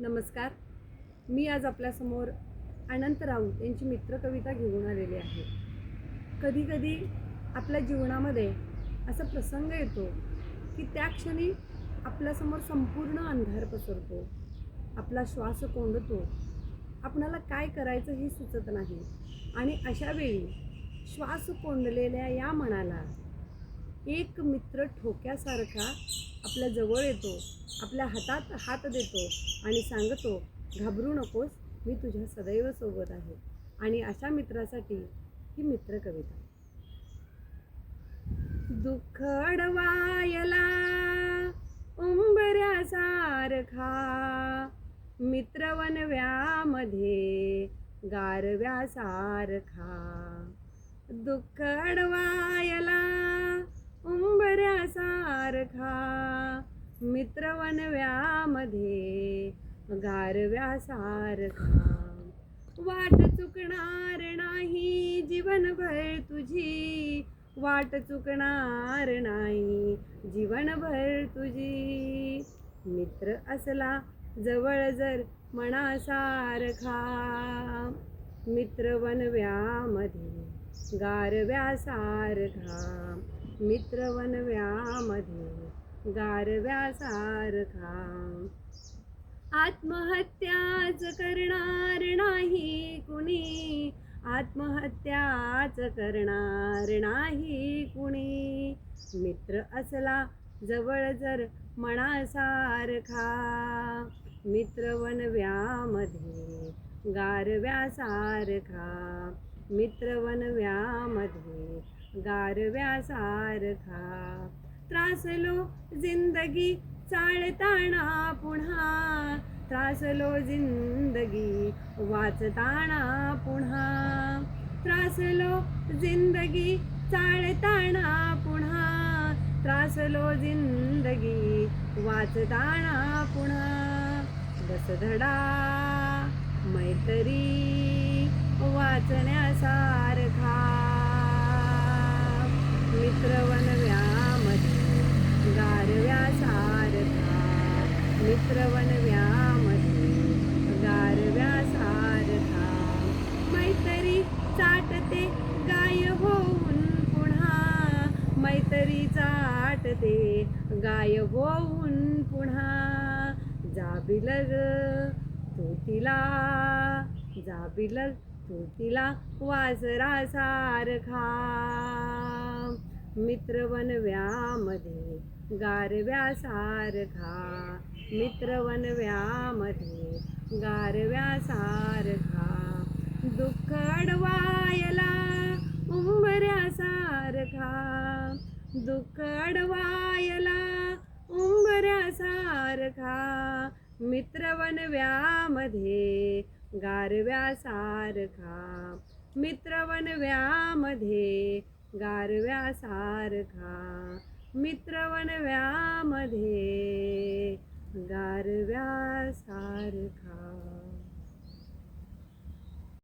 नमस्कार. मी आज आपल्यासमोर अनंत राऊत यांची मित्रकविता घेऊन आलेली आहे. कधीकधी आपल्या जीवनामध्ये असा प्रसंग येतो की त्या क्षणी आपल्यासमोर संपूर्ण अंधार पसरतो. आपला श्वास कोंडतो. आपणाला काय करायचं हे सुचत नाही. आणि अशा वेळी श्वास कोंडलेल्या या मनाला एक मित्र ठोक्यासारखा आपल्या जवळ येतो आपल्या हातात हात देतो आणि सांगतो घाबरू नकोस मी तुझ्या सदैव सोबत आहे. आणि अशा मित्रासाठी ही मित्र कविता. दुःख अडवायला उंबऱ्यासारखा मित्र वनव्यामध्ये गारव्यासारखा. दुःख अडवायला मित्र वनव्यामध्ये गारव्यासारखा वाट चुकणार नाही जीवनभर तुझी. वाट चुकणार नाही जीवनभर तुझी. मित्र असला जवळ जर मनासारखा. मित्र वनव्यामध्ये गारव्यासारखा मित्र वनव्यामध्ये गारव्यासारखा. आत्महत्याच करणार नाही कुणी. आत्महत्याच करणार नाही कुणी. मित्र असला जवळ जर मनासारखा. मित्र वनव्यामध्ये गारव्यासारखा. मित्र वनव्यामध्ये गारव्यासारखा. त्रासलो जिंदगी चाळताना पुन्हा. त्रासलो जिंदगी वाचताना पुन्हा. त्रासलो जिंदगी चाळताना पुन्हा. त्रासलो जिंदगी वाचताना पुन्हा. दसधडा मैत्री वाचण्याचा मित्र गारव्या सारखा मैत्री चाटते गाय होऊन पुन्हा मैत्री चाटते गाय होऊन पुन्हा. जाबिलग तू तिला जाबिलग तू तिला वासरासारखा. मित्र गारव्या गारव्यासारखा. मित्र वनव्यामध्ये गारव्यासारखा दुःख अडवायला उंबऱ्यासारखा दुःख अडवायला उंबऱ्यासारखा मित्र वनव्यामध्ये गारव्यासारखा मित्र वनव्यामध्ये गारव्यासारखा मित्र वनव्यामध्ये गारव्यासारखा